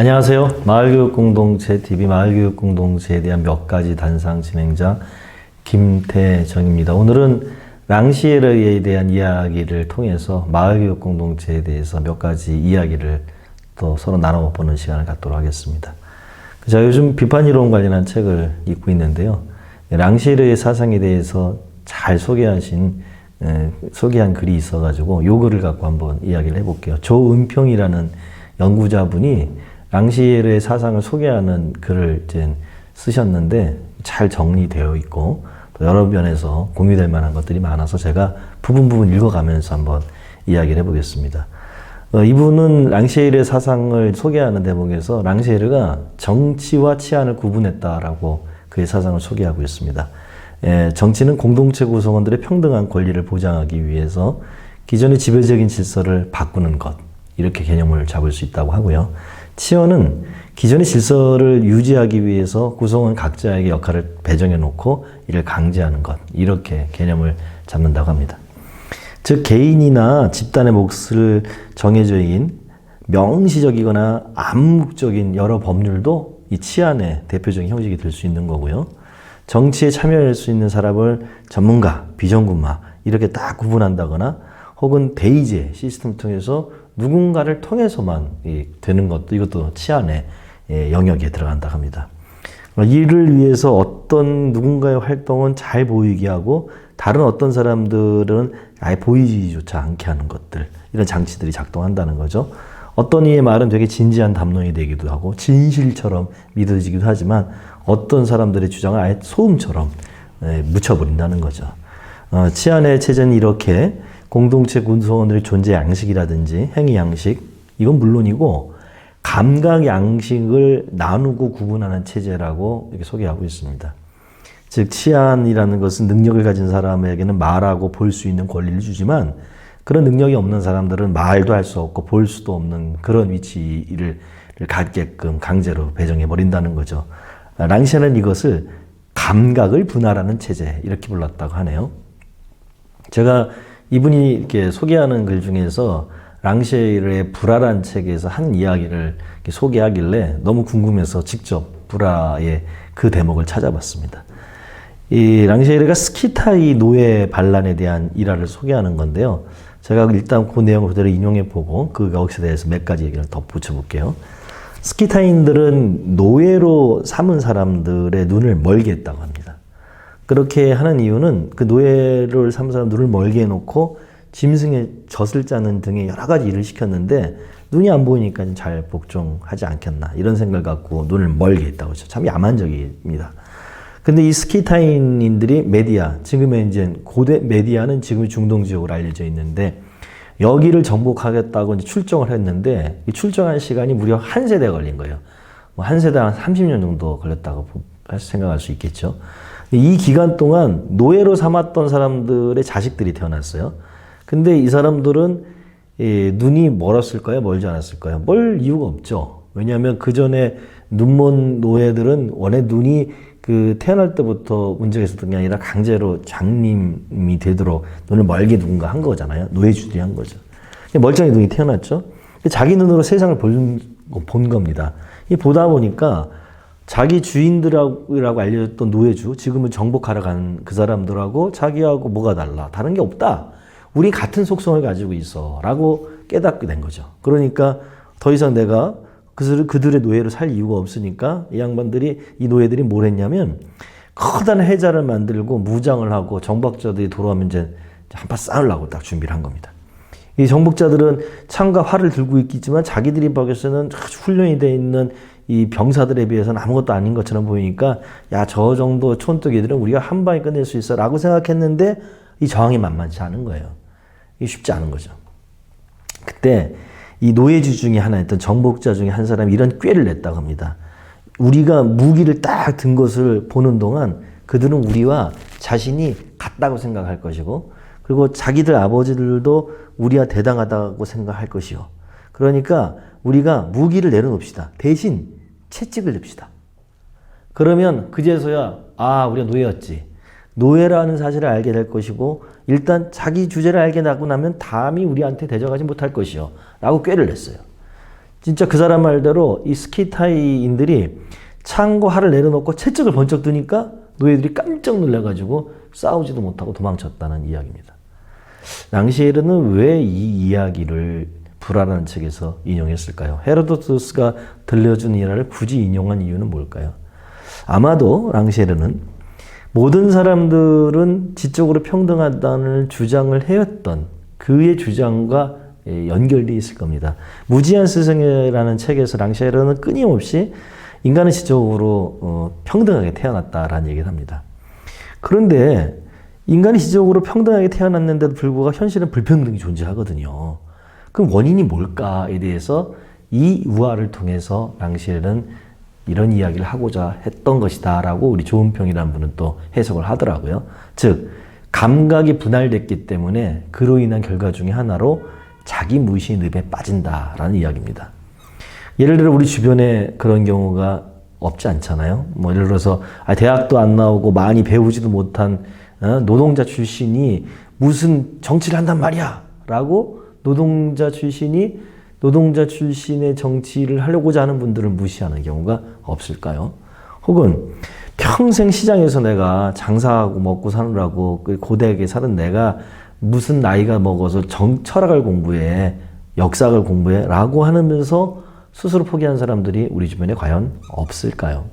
안녕하세요. 마을교육공동체 TV 마을교육공동체에 대한 몇 가지 단상 진행자 김태정입니다. 오늘은 랑시에르에 대한 이야기를 통해서 마을교육공동체에 대해서 몇 가지 이야기를 또 서로 나눠보는 시간을 갖도록 하겠습니다. 제가 요즘 비판이론 관련한 책을 읽고 있는데요. 랑시에르의 사상에 대해서 잘 소개하신 에, 소개한 글이 있어가지고 요 글을 갖고 한번 이야기를 해볼게요. 조은평이라는 연구자분이 랑시에르의 사상을 소개하는 글을 이제 쓰셨는데 잘 정리되어 있고 또 여러 면에서 공유될 만한 것들이 많아서 제가 부분 부분 읽어가면서 한번 이야기를 해보겠습니다. 어, 이분은 랑시에르의 사상을 소개하는 대목에서 랑시에르가 정치와 치안을 구분했다라고 그의 사상을 소개하고 있습니다. 예, 정치는 공동체 구성원들의 평등한 권리를 보장하기 위해서 기존의 지배적인 질서를 바꾸는 것 이렇게 개념을 잡을 수 있다고 하고요. 치어는 기존의 질서를 유지하기 위해서 구성원 각자에게 역할을 배정해 놓고 이를 강제하는 것 이렇게 개념을 잡는다고 합니다. 즉 개인이나 집단의 몫을 정해져 있는 명시적이거나 암묵적인 여러 법률도 이 치안의 대표적인 형식이 될 수 있는 거고요. 정치에 참여할 수 있는 사람을 전문가, 비전군마 이렇게 딱 구분한다거나 혹은 대의제 시스템 통해서 누군가를 통해서만 되는 것도 이것도 치안의 예, 영역에 들어간다 합니다. 이를 위해서 어떤 누군가의 활동은 잘 보이게 하고 다른 어떤 사람들은 아예 보이지조차 않게 하는 것들 이런 장치들이 작동한다는 거죠. 어떤 이의 말은 되게 진지한 담론이 되기도 하고 진실처럼 믿어지기도 하지만 어떤 사람들의 주장을 아예 소음처럼 예, 묻혀버린다는 거죠. 어, 치안의 체제는 이렇게 공동체 구성원들의 존재 양식이라든지 행위 양식 이건 물론이고 감각 양식을 나누고 구분하는 체제라고 이렇게 소개하고 있습니다. 즉 치안이라는 것은 능력을 가진 사람에게는 말하고 볼 수 있는 권리를 주지만 그런 능력이 없는 사람들은 말도 할 수 없고 볼 수도 없는 그런 위치를 갖게끔 강제로 배정해 버린다는 거죠. 랑시아는 이것을 감각을 분할하는 체제 이렇게 불렀다고 하네요. 제가 이분이 이렇게 소개하는 글 중에서 랑시에르의 불화란 책에서 한 이야기를 소개하길래 너무 궁금해서 직접 불화의 그 대목을 찾아봤습니다. 이 랑시에르가 스키타이 노예 반란에 대한 일화를 소개하는 건데요. 제가 일단 그 내용을 그대로 인용해 보고 그 것에 대해서 몇 가지 얘기를 덧붙여 볼게요. 스키타인들은 노예로 삼은 사람들의 눈을 멀게 했다고 합니다. 그렇게 하는 이유는 그 노예를 삼은 사람 눈을 멀게 해놓고 짐승의 젖을 짜는 등의 여러 가지 일을 시켰는데 눈이 안 보이니까 잘 복종하지 않겠나 이런 생각을 갖고 눈을 멀게 했다고 하죠. 참 야만적입니다. 근데 이 스키타인인들이 메디아, 지금의 이제 고대 메디아는 지금 중동 지역으로 알려져 있는데 여기를 정복하겠다고 이제 출정을 했는데 이 출정한 시간이 무려 한 세대 걸린 거예요. 뭐 한 세대 한 30년 정도 걸렸다고 생각할 수 있겠죠. 이 기간 동안 노예로 삼았던 사람들의 자식들이 태어났어요. 근데 이 사람들은 예, 눈이 멀었을까요? 멀지 않았을까요? 멀 이유가 없죠. 왜냐하면 그 전에 눈먼 노예들은 원래 눈이 그 태어날 때부터 문제가 있었던 게 아니라 강제로 장님이 되도록 눈을 멀게 누군가 한 거잖아요. 노예주들이 한 거죠. 멀쩡히 눈이 태어났죠. 자기 눈으로 세상을 본, 본 겁니다. 이 보다 보니까 자기 주인들하고 알려졌던 노예주, 지금은 정복하러 간 그 사람들하고 자기하고 뭐가 달라? 다른 게 없다. 우리 같은 속성을 가지고 있어. 라고 깨닫게 된 거죠. 그러니까 더 이상 내가 그들을 그들의 노예로 살 이유가 없으니까 이 양반들이 이 노예들이 뭘 했냐면 커다란 해자를 만들고 무장을 하고 정박자들이 돌아오면 이제 한파 싸우려고 딱 준비를 한 겁니다. 이 정복자들은 창과 활을 들고 있겠지만 자기들이 보기에는 훈련이 돼 있는 이 병사들에 비해서는 아무것도 아닌 것처럼 보이니까 야 저 정도 촌뜨기들은 우리가 한 방에 끝낼 수 있어라고 생각했는데 이 저항이 만만치 않은 거예요. 이게 쉽지 않은 거죠. 그때 이 노예주 중에 하나였던 정복자 중에 한 사람이 이런 꾀를 냈다고 합니다. 우리가 무기를 딱 든 것을 보는 동안 그들은 우리와 자신이 같다고 생각할 것이고 그리고 자기들 아버지들도 우리와 대당하다고 생각할 것이요. 그러니까 우리가 무기를 내려놓읍시다. 대신 채찍을 냅시다. 그러면 그제서야 아 우리가 노예였지. 노예라는 사실을 알게 될 것이고 일단 자기 주제를 알게 나고 나면 담이 우리한테 대적하지 못할 것이요. 라고 꾀를 냈어요. 진짜 그 사람 말대로 이 스키타이인들이 창고 활을 내려놓고 채찍을 번쩍 드니까 노예들이 깜짝 놀라가지고 싸우지도 못하고 도망쳤다는 이야기입니다. 랑시에르는 왜 이 이야기를 불안한 책에서 인용했을까요? 헤로도투스가 들려준 일화를 굳이 인용한 이유는 뭘까요? 아마도 랑시에르는 모든 사람들은 지적으로 평등하다는 주장을 해왔던 그의 주장과 예, 연결되어 있을 겁니다. 무지한 스승이라는 책에서 랑시에르는 끊임없이 인간은 지적으로 어, 평등하게 태어났다라는 얘기를 합니다. 그런데 인간이 지적으로 평등하게 태어났는데도 불구하고 현실은 불평등이 존재하거든요. 그럼 원인이 뭘까에 대해서 이 우화를 통해서 랑시엘은 이런 이야기를 하고자 했던 것이다라고 우리 조은평이라는 분은 또 해석을 하더라고요. 즉 감각이 분할됐기 때문에 그로 인한 결과 중에 하나로 자기 무시 늪에 빠진다라는 이야기입니다. 예를 들어 우리 주변에 그런 경우가 없지 않잖아요. 뭐 예를 들어서 아, 대학도 안 나오고 많이 배우지도 못한 어, 노동자 출신이 무슨 정치를 한단 말이야 라고 노동자 출신이 노동자 출신의 정치를 하려고자 하는 분들을 무시하는 경우가 없을까요? 혹은 평생 시장에서 내가 장사하고 먹고 사느라고 그 고대하게 사는 내가 무슨 나이가 먹어서 정, 철학을 공부해 역사를 공부해 라고 하면서 스스로 포기한 사람들이 우리 주변에 과연 없을까요?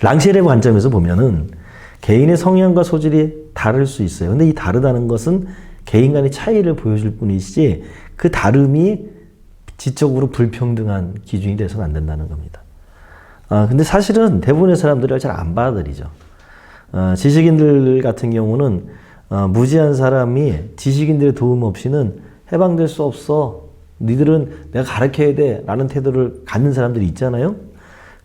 랑시엘의 관점에서 보면은 개인의 성향과 소질이 다를 수 있어요. 근데 이 다르다는 것은 개인 간의 차이를 보여줄 뿐이지 그 다름이 지적으로 불평등한 기준이 돼서는 안 된다는 겁니다. 아, 근데 사실은 대부분의 사람들이 잘 안 받아들이죠. 어, 지식인들 같은 경우는 어, 무지한 사람이 지식인들의 도움 없이는 해방될 수 없어. 니들은 내가 가르쳐야 돼. 라는 태도를 갖는 사람들이 있잖아요.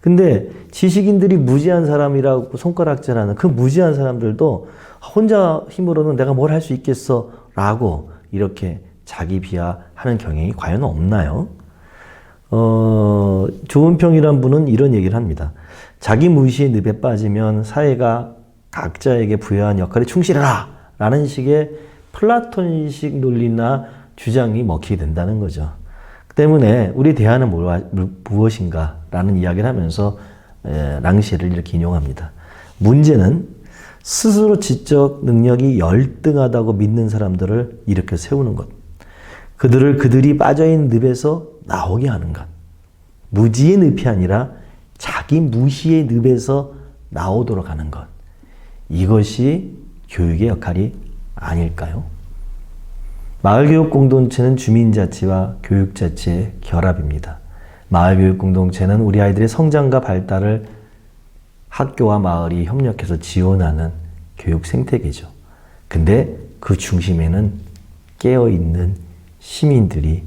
근데 지식인들이 무지한 사람이라고 손가락질하는 그 무지한 사람들도 혼자 힘으로는 내가 뭘 할 수 있겠어. 라고 이렇게 자기 비하하는 경향이 과연 없나요? 어, 조은평이란 분은 이런 얘기를 합니다. 자기 무시의 늪에 빠지면 사회가 각자에게 부여한 역할에 충실해라! 라는 식의 플라톤식 논리나 주장이 먹히게 된다는 거죠. 때문에 우리 대안은 무엇인가? 라는 이야기를 하면서 랑시를 이렇게 인용합니다. 문제는 스스로 지적 능력이 열등하다고 믿는 사람들을 이렇게 세우는 것. 그들을 그들이 빠져있는 늪에서 나오게 하는 것. 무지의 늪이 아니라 자기 무시의 늪에서 나오도록 하는 것. 이것이 교육의 역할이 아닐까요? 마을교육 공동체는 주민자치와 교육자치의 결합입니다. 마을교육 공동체는 우리 아이들의 성장과 발달을 학교와 마을이 협력해서 지원하는 교육 생태계죠. 근데 그 중심에는 깨어있는 시민들이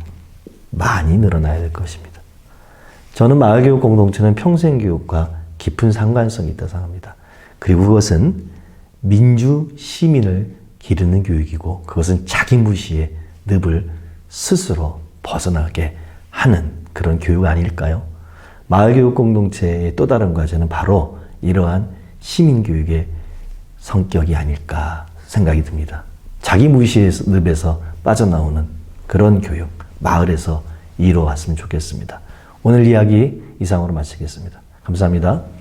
많이 늘어나야 될 것입니다. 저는 마을교육 공동체는 평생교육과 깊은 상관성이 있다고 생각합니다. 그리고 그것은 민주 시민을 기르는 교육이고 그것은 자기 무시의 늪을 스스로 벗어나게 하는 그런 교육 아닐까요? 마을교육 공동체의 또 다른 과제는 바로 이러한 시민교육의 성격이 아닐까 생각이 듭니다. 자기 무시의 늪에서 빠져나오는 그런 교육, 마을에서 이루어왔으면 좋겠습니다. 오늘 이야기 이상으로 마치겠습니다. 감사합니다.